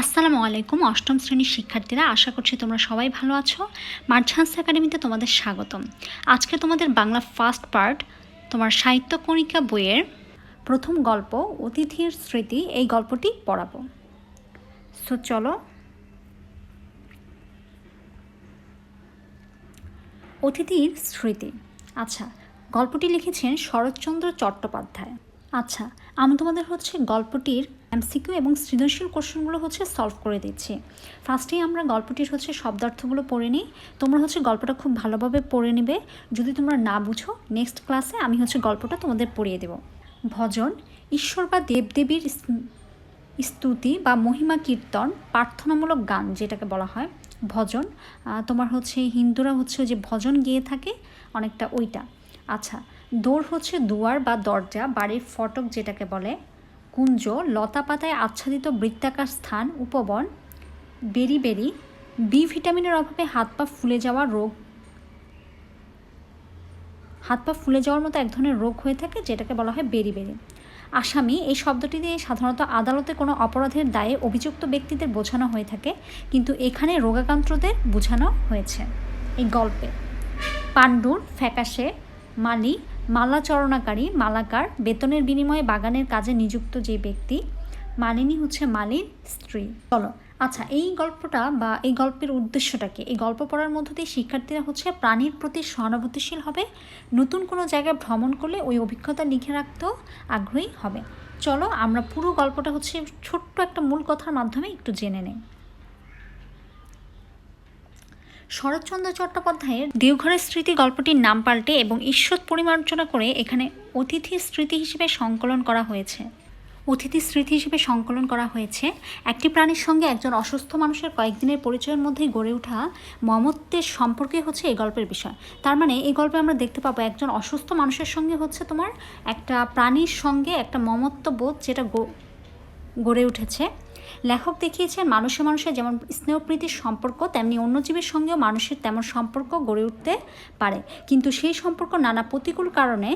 আসসালামু আলাইকুম, অষ্টম শ্রেণির শিক্ষার্থীরা, আশা করছি তোমরা সবাই ভালো আছো। মার্চান্স একাডেমিতে তোমাদের স্বাগতম। আজকে তোমাদের বাংলা ফার্স্ট পার্ট তোমার সাহিত্য কণিকা বইয়ের প্রথম গল্প, অতিথির স্মৃতি, এই গল্পটি পড়াবো। সো চলো। অতিথির স্মৃতি। আচ্ছা গল্পটি লিখেছেন শরৎচন্দ্র চট্টোপাধ্যায়। আচ্ছা আমি তোমাদের হচ্ছে গল্পটির এমসিকিউ এবং সৃজনশীল কোশ্চেনগুলো হচ্ছে সলভ করে দিচ্ছি। ফার্স্টেই আমরা গল্পটির হচ্ছে শব্দার্থগুলো পড়ে নিই। তোমরা হচ্ছে গল্পটা খুব ভালোভাবে পড়ে নেবে। যদি তোমরা না বুঝো নেক্সট ক্লাসে আমি হচ্ছে গল্পটা তোমাদের পড়িয়ে দেব। ভজন, ঈশ্বর বা দেবদেবীর স্তুতি বা মহিমা কীর্তন, প্রার্থনামূলক গান যেটাকে বলা হয়। ভজন তোমার হচ্ছে হিন্দুরা হচ্ছে যে ভজন গেয়ে থাকে, অনেকটা ওইটা। আচ্ছা দৌড় হচ্ছে দুয়ার বা দরজা, বাড়ির ফটক যেটাকে বলে। কুঞ্জ লতা পাতায় আচ্ছাদিত বৃত্তাকার স্থান, উপবন। বেরি বেরি বি ভিটামিনের অভাবে হাত পা ফুলে যাওয়া রোগ। হাত পা ফুলে যাওয়ার মতো এক ধরনের রোগ হয়ে থাকে, যেটাকে বলা হয় বেরি বেরি। আসামি, এই শব্দটি দিয়ে সাধারণত আদালতে কোনো অপরাধের দায়ে অভিযুক্ত ব্যক্তিদের বোঝানো হয়ে থাকে, কিন্তু এখানে রোগাক্রান্তদের বোঝানো হয়েছে। এই গল্পে। পাণ্ডুর ফ্যাকাশে মালি, মালাচরণাকারী, মালাকার, বেতনের বিনিময়ে বাগানের কাজে নিযুক্ত যে ব্যক্তি, মালিনী হচ্ছে মালির স্ত্রী। চলো আচ্ছা এই গল্পটা বা এই গল্পের উদ্দেশ্যটা কি? এই গল্প পড়ার মধ্য দিয়ে শিক্ষার্থীরা হচ্ছে প্রাণীর প্রতি সহানুভূতিশীল হবে, নতুন কোনো জায়গায় ভ্রমণ করলে ওই অভিজ্ঞতা লিখে রাখতেও আগ্রহী হবে। চলো, আমরা পুরো গল্পটা হচ্ছে ছোট্ট একটা মূল কথার মাধ্যমে একটু জেনে নেই। শরৎচন্দ্র চট্টোপাধ্যায়ের দেওঘরের স্মৃতি গল্পটির নাম পাল্টে এবং ঈশ্বর পরিমার্জনা করে এখানে অতিথি স্মৃতি হিসেবে সংকলন করা হয়েছে। অতিথি স্মৃতি হিসেবে সংকলন করা হয়েছে একটি প্রাণীর সঙ্গে একজন অসুস্থ মানুষের কয়েকদিনের পরিচয়ের মধ্যেই গড়ে ওঠা মমত্বের সম্পর্কে হচ্ছে এই গল্পের বিষয়। তার মানে এই গল্পে আমরা দেখতে পাবো একজন অসুস্থ মানুষের সঙ্গে হচ্ছে তোমার একটা প্রাণীর সঙ্গে একটা মমত্ব বোধ যেটা গড়ে উঠেছে। লেখক দেখিয়েছেন, মানুষে মানুষের যেমন স্নেহপ্রীতির সম্পর্ক, তেমনি অন্য জীবের সঙ্গেও মানুষের তেমন সম্পর্ক গড়ে উঠতে পারে। কিন্তু সেই সম্পর্ক নানা প্রতিকূল কারণে,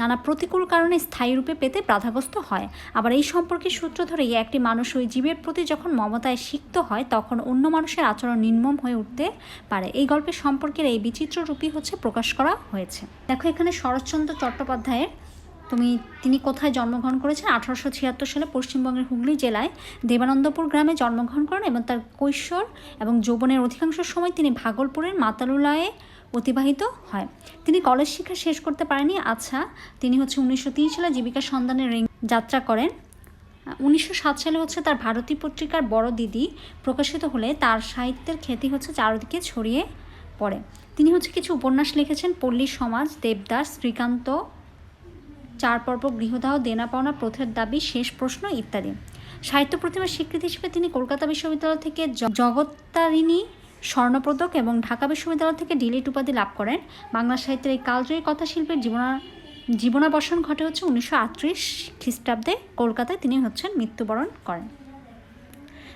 নানা প্রতিকূল কারণে স্থায়ী রূপে পেতে বাধাগ্রস্ত হয়। আবার এই সম্পর্কের সূত্র ধরেই একটি মানুষ ওই জীবের প্রতি যখন মমতায় সিক্ত হয়, তখন অন্য মানুষের আচরণ নির্মম হয়ে উঠতে পারে। এই গল্পের সম্পর্কের এই বিচিত্র রূপই হচ্ছে প্রকাশ করা হয়েছে। দেখো এখানে শরৎচন্দ্র চট্টোপাধ্যায়ের তুমি, তিনি কোথায় জন্মগ্রহণ করেছেন? আঠারোশো ছিয়াত্তর সালে পশ্চিমবঙ্গের হুগলি জেলায় দেবানন্দপুর গ্রামে জন্মগ্রহণ করেন এবং তার কৈশোর এবং যৌবনের অধিকাংশ সময় তিনি ভাগলপুরের মাতালুলায়ে অতিবাহিত হয়। তিনি কলেজ শিক্ষা শেষ করতে পারেনি আচ্ছা তিনি হচ্ছে উনিশশো তিন সালে জীবিকা সন্ধানে রিং যাত্রা করেন। উনিশশো সাত সালে হচ্ছে তার ভারতী পত্রিকার বড় দিদি প্রকাশিত হলে তার সাহিত্যের খ্যাতি হচ্ছে চারদিকে ছড়িয়ে পড়ে। তিনি হচ্ছে কিছু উপন্যাস লিখেছেন। পল্লী সমাজ, দেবদাস, শ্রীকান্ত চার পর্ব গৃহদাহ দেনা পাওনা প্রথের দাবি, শেষ প্রশ্ন ইত্যাদি। সাহিত্য প্রতিমার স্বীকৃতি হিসেবে তিনি কলকাতা বিশ্ববিদ্যালয় থেকে জগত্তারিণী স্বর্ণপদক এবং ঢাকা বিশ্ববিদ্যালয় থেকে ডিলিট উপাধি লাভ করেন। বাংলা সাহিত্যের এই কালজয়ী কথাশিল্পের জীবনা, জীবনাবসান ঘটে হচ্ছে উনিশশো আটত্রিশ খ্রিস্টাব্দে। কলকাতায় তিনি হচ্ছেন মৃত্যুবরণ করেন।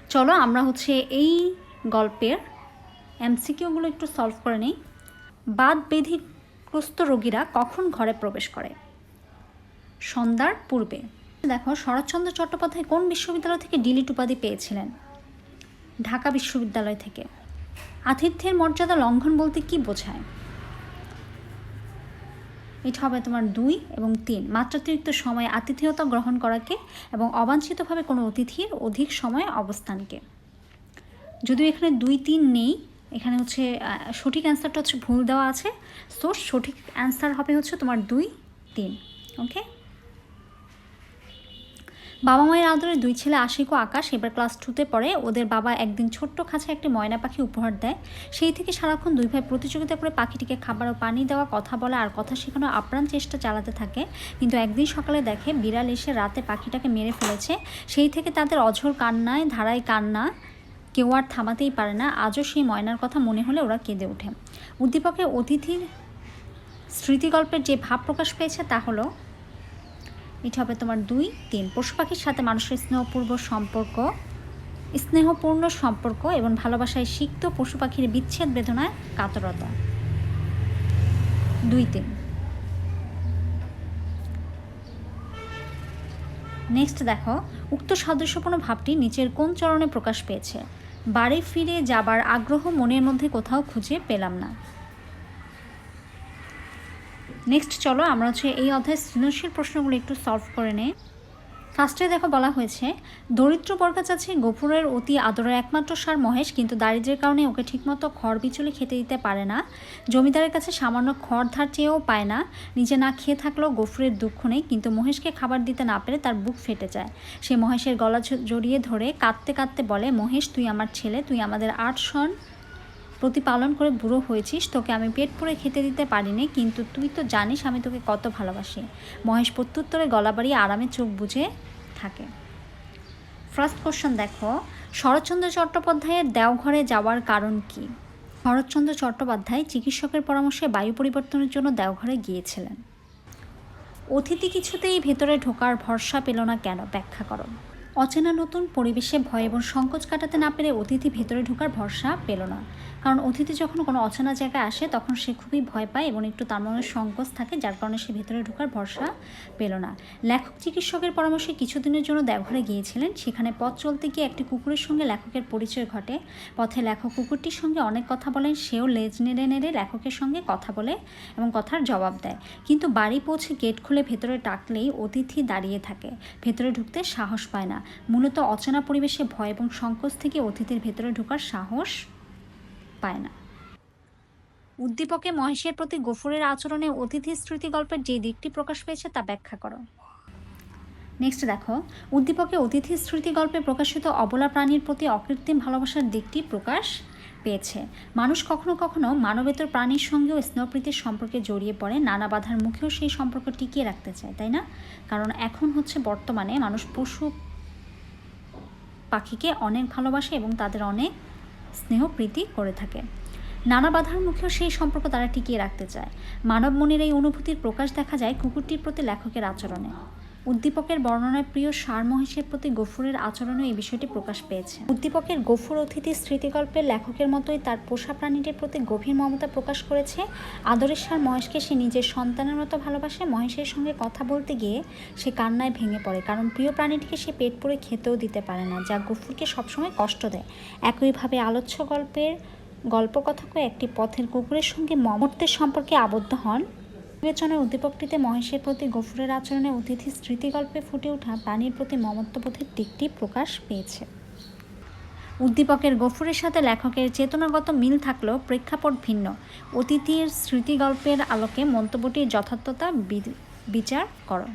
চলো আমরা হচ্ছে এই গল্পের এমসিকিউগুলো একটু সলভ করে নিই। বাদ বেধিগ্রস্ত রোগীরা কখন ঘরে প্রবেশ করে? সন্ধ্যার পূর্বে। দেখো, শরৎচন্দ্র চট্টোপাধ্যায় কোন বিশ্ববিদ্যালয় থেকে ডিলিট উপাধি পেয়েছিলেন? ঢাকা বিশ্ববিদ্যালয় থেকে। আতিথ্যের মর্যাদা লঙ্ঘন বলতে কি বোঝায়? এটা হবে তোমার দুই এবং তিন। মাত্রাতিরিক্ত সময়ে আতিথেয়তা গ্রহণ করাকে এবং অবাঞ্ছিতভাবে কোনো অতিথির অধিক সময়ে অবস্থানকে। যদিও এখানে দুই, তিন নেই, এখানে হচ্ছে সঠিক অ্যান্সারটা হচ্ছে ভুল দেওয়া আছে। সো, সঠিক অ্যান্সার হবে হচ্ছে তোমার দুই, তিন। ওকে? বাবা মায়ের আদরে দুই ছেলে আশিক ও আকাশ এবার ক্লাস টুতে পড়ে। ওদের বাবা একদিন ছোট্ট খাঁচায় একটি ময়না পাখি উপহার দেয়। সেই থেকে সারাক্ষণ দুই ভাই প্রতিযোগিতা করে পাখিটিকে খাবার ও পানি দেওয়া, কথা বলা আর কথা শেখানোর আপ্রাণ চেষ্টা চালাতে থাকে। কিন্তু একদিন সকালে দেখে বিড়াল এসে রাতে পাখিটাকে মেরে ফেলেছে। সেই থেকে তাদের অঝোর কান্নায়, ধারায় কান্না, কেউ আর থামাতেই পারে না। আজও সেই ময়নার কথা মনে হলে ওরা কেঁদে ওঠে। উদ্দীপকের অতিথির স্মৃতিগল্পের যে ভাব প্রকাশ পেয়েছে তা হলো এটা হবে তোমার দুই, তিন। পশু পাখির সাথে মানুষের স্নেহপূর্ব সম্পর্ক, স্নেহপূর্ণ সম্পর্ক এবং ভালোবাসায় সিক্ত পশু পাখির বিচ্ছেদ বেদনায় কাতরতা। দুই, তিন। নেক্সট দেখো, উক্ত সাদৃশ্যপূর্ণ ভাবটি নিচের কোন চরণে প্রকাশ পেয়েছে? বাড়ি ফিরে যাবার আগ্রহ মনের মধ্যে কোথাও খুঁজে পেলাম না। নেক্সট চলো আমরা হচ্ছে এই অধ্যায়ের সৃজনশীল প্রশ্নগুলো একটু সলভ করে নেই। ফার্স্টে দেখো বলা হয়েছে, দরিদ্র বর্গা চাচ্ছে গফুরের অতি আদরের একমাত্র সার মহেশ, কিন্তু দারিদ্রের কারণে ওকে ঠিকমতো খড় বিচুলি খেতে দিতে পারে না। জমিদারের কাছে সামান্য খড় ধার চেয়েও পায় না। নিজে না খেয়ে থাকলেও গফুরের দুঃখ নেই, কিন্তু মহেশকে খাবার দিতে না পেরে তার বুক ফেটে যায়। সে মহেশের গলা জড়িয়ে ধরে কাঁদতে কাঁদতে বলে, মহেশ, তুই আমার ছেলে, তুই আমাদের আট সন। প্রতিপালন করে বুড়ো হয়েছিস, তোকে আমি পেট পুড়ে খেতে দিতে পারিনি, কিন্তু তুই তো জানিস আমি তোকে কত ভালোবাসি। মহেশ প্রত্যুত্তরে গলা বাড়িয়ে আরামে চোখ বুঝে থাকে। ফার্স্ট কোশ্চেন দেখো, শরৎচন্দ্র চট্টোপাধ্যায়ের দেওঘরে যাওয়ার কারণ কি? শরৎচন্দ্র চট্টোপাধ্যায় চিকিৎসকের পরামর্শে বায়ু পরিবর্তনের জন্য দেওঘরে গিয়েছিলেন। অতিথি কিছুতেই ভেতরে ঢোকার ভরসা পেল না কেন? ব্যাখ্যা করো। অচেনা নতুন পরিবেশে ভয় এবং সংকোচ কাটাতে না পেরে অতিথি ভেতরে ঢোকার ভরসা পেল না। কারণ অতিথি যখন কোনো অচেনা জায়গায় আসে, তখন সে খুবই ভয় পায় এবং একটু তার মনে সংকোচ থাকে, যার কারণে সে ভেতরে ঢোকার ভরসা পেল না। লেখক চিকিৎসকের পরামর্শে কিছুদিনের জন্য দেওঘরে গিয়েছিলেন। সেখানে পথ চলতে গিয়ে একটি কুকুরের সঙ্গে লেখকের পরিচয় ঘটে। পথে লেখক কুকুরটির সঙ্গে অনেক কথা বলেন, সেও লেজ নেড়ে নেড়ে লেখকের সঙ্গে কথা বলে এবং কথার জবাব দেয়। কিন্তু বাড়ি পৌঁছে গেট খুলে ভেতরে টাকলেই অতিথি দাঁড়িয়ে থাকে। ভেতরে ঢুকতে সাহস পায় না। মূলত অচেনা পরিবেশে ভয় এবং সংকোচ থেকে অতিথির ভেতরে ঢোকার সাহস পায় না। উদ্দীপকে মহেশের প্রতি গফুরের আচরণে অতিথি স্মৃতি গল্পের যে দিকটি প্রকাশ পেয়েছে তা ব্যাখ্যা করো। নেক্সট দেখো, উদ্দীপকে অতিথি স্মৃতি গল্পে প্রকাশিত অবলা প্রাণীর প্রতি অকৃত্রিম ভালোবাসার দিকটি প্রকাশ পেয়েছে। মানুষ কখনো কখনো মানবেতর প্রাণীর সঙ্গেও স্নেহপ্রীতির সম্পর্কে জড়িয়ে পড়ে, নানা বাধার মুখেও সেই সম্পর্ক টিকিয়ে রাখতে চায়, তাই না? কারণ এখন হচ্ছে বর্তমানে মানুষ পশু পাখিকে অনেক ভালোবাসে এবং তাদের অনেক স্নেহ প্রীতি করে থাকে। নানা বাধার মুখেও সেই সম্পর্ক তারা টিকিয়ে রাখতে চায়। মানব মনের এই অনুভূতির প্রকাশ দেখা যায় কুকুরটির প্রতি লেখকের আচরণে। উদ্দীপকের বর্ণনায় প্রিয় সার মহেশের প্রতি গফুরের আচরণেও এই বিষয়টি প্রকাশ পেয়েছে। উদ্দীপকের গফুর অতিথি স্মৃতিগল্পের লেখকের মতোই তার পোষা প্রাণীটির প্রতি গভীর মমতা প্রকাশ করেছে। আদরের সার মহেশকে সে নিজের সন্তানের মতো ভালোবাসে। মহেশের সঙ্গে কথা বলতে গিয়ে সে কান্নায় ভেঙে পড়ে, কারণ প্রিয় প্রাণীটিকে সে পেট পুড়ে খেতেও দিতে পারে না, যা গফুরকে সবসময় কষ্ট দেয়। একইভাবে আলোচ্য গল্পের গল্পকথকও একটি পথের কুকুরের সঙ্গে মমত্বের সম্পর্কে আবদ্ধ হন। বিবেচনায় উদ্দীপকটিতে মহেশের প্রতি গফুরের আচরণে অতিথি স্মৃতিগল্পে ফুটে ওঠা প্রাণীর প্রতি মমত্ববোধের দিকটি প্রকাশ পেয়েছে। উদ্দীপকের গফুরের সাথে লেখকের চেতনাগত মিল থাকলেও প্রেক্ষাপট ভিন্ন। অতিথির স্মৃতিগল্পের আলোকে মন্তব্যটির যথার্থতা বিচার করো।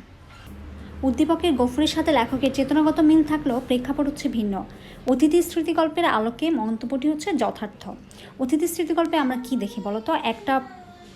উদ্দীপকের গফুরের সাথে লেখকের চেতনাগত মিল থাকলেও প্রেক্ষাপট হচ্ছে ভিন্ন। অতিথি স্মৃতিগল্পের আলোকে মন্তব্যটি হচ্ছে যথার্থ। অতিথি স্মৃতিগল্পে আমরা কি দেখি বলতো একটা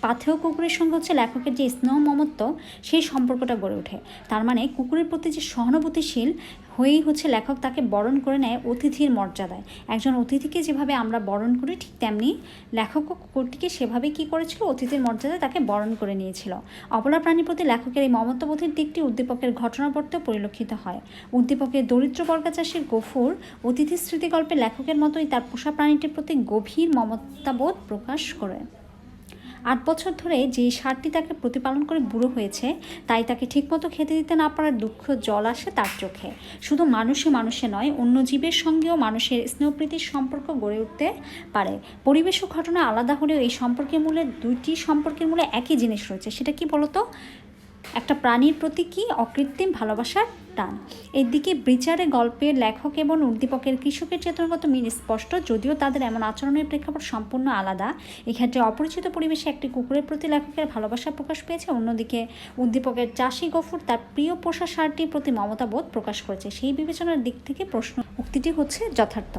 পাথেয় কুকুরের সঙ্গে হচ্ছে লেখকের যে স্নেহ মমত্ব, সেই সম্পর্কটা গড়ে ওঠে। তার মানে কুকুরের প্রতি যে সহানুভূতিশীল হয়েই হচ্ছে লেখক তাকে বরণ করে নেয় অতিথির মর্যাদায়। একজন অতিথিকে যেভাবে আমরা বরণ করি, ঠিক তেমনি লেখকও কুকুরটিকে সেভাবে কি করেছিল, অতিথির মর্যাদায় তাকে বরণ করে নিয়েছিল। অবলা প্রাণীর প্রতি লেখকের এই মমত্ববোধের দিকটি উদ্দীপকের ঘটনাবর্তেও পরিলক্ষিত হয়। উদ্দীপকের দরিদ্র বর্গাচাষীর গফুর অতিথি স্মৃতিগল্পে লেখকের মতোই তার পোষা প্রাণীটির প্রতি গভীর মমতাবোধ প্রকাশ করে। আট বছর ধরে যে ষাটটি তাকে প্রতিপালন করে বুড়ো হয়েছে, তাই তাকে ঠিকমতো খেতে দিতে না পারার দুঃখ জল আসে তার চোখে। শুধু মানুষে মানুষে নয়, অন্য জীবের সঙ্গেও মানুষের স্নেহপ্রীতির সম্পর্ক গড়ে উঠতে পারে। পরিবেশ ও ঘটনা আলাদা হলেও এই সম্পর্কের মূলে দুইটি সম্পর্কের মূলে একই জিনিস রয়েছে। সেটা কি বলতো? একটা প্রাণীর প্রতি কি অকৃত্রিম ভালোবাসার টান? এর দিকে বিচারে গল্পের লেখক এবং উদ্দীপকের কৃষকের চেতনাগত মিল স্পষ্ট, যদিও তাদের এমন আচরণের প্রেক্ষাপট সম্পূর্ণ আলাদা। এক্ষেত্রে অপরিচিত পরিবেশে একটি কুকুরের প্রতি লেখকের ভালোবাসা প্রকাশ পেয়েছে, অন্যদিকে উদ্দীপকের চাষি গফুর তার প্রিয় পোষা সারটির প্রতি মমতাবোধ প্রকাশ করেছে। সেই বিবেচনার দিক থেকে প্রশ্ন উক্তিটি হচ্ছে যথার্থ।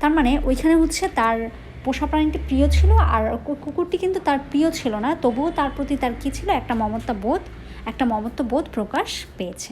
তার মানে ওইখানে হচ্ছে তার পোষা প্রাণীটি প্রিয় ছিল, আর কুকুরটি কিন্তু তার প্রিয় ছিল না, তবুও তার প্রতি তার কী ছিল? একটা মমতা বোধ একটা মমত্ব বোধ প্রকাশ পেয়েছে।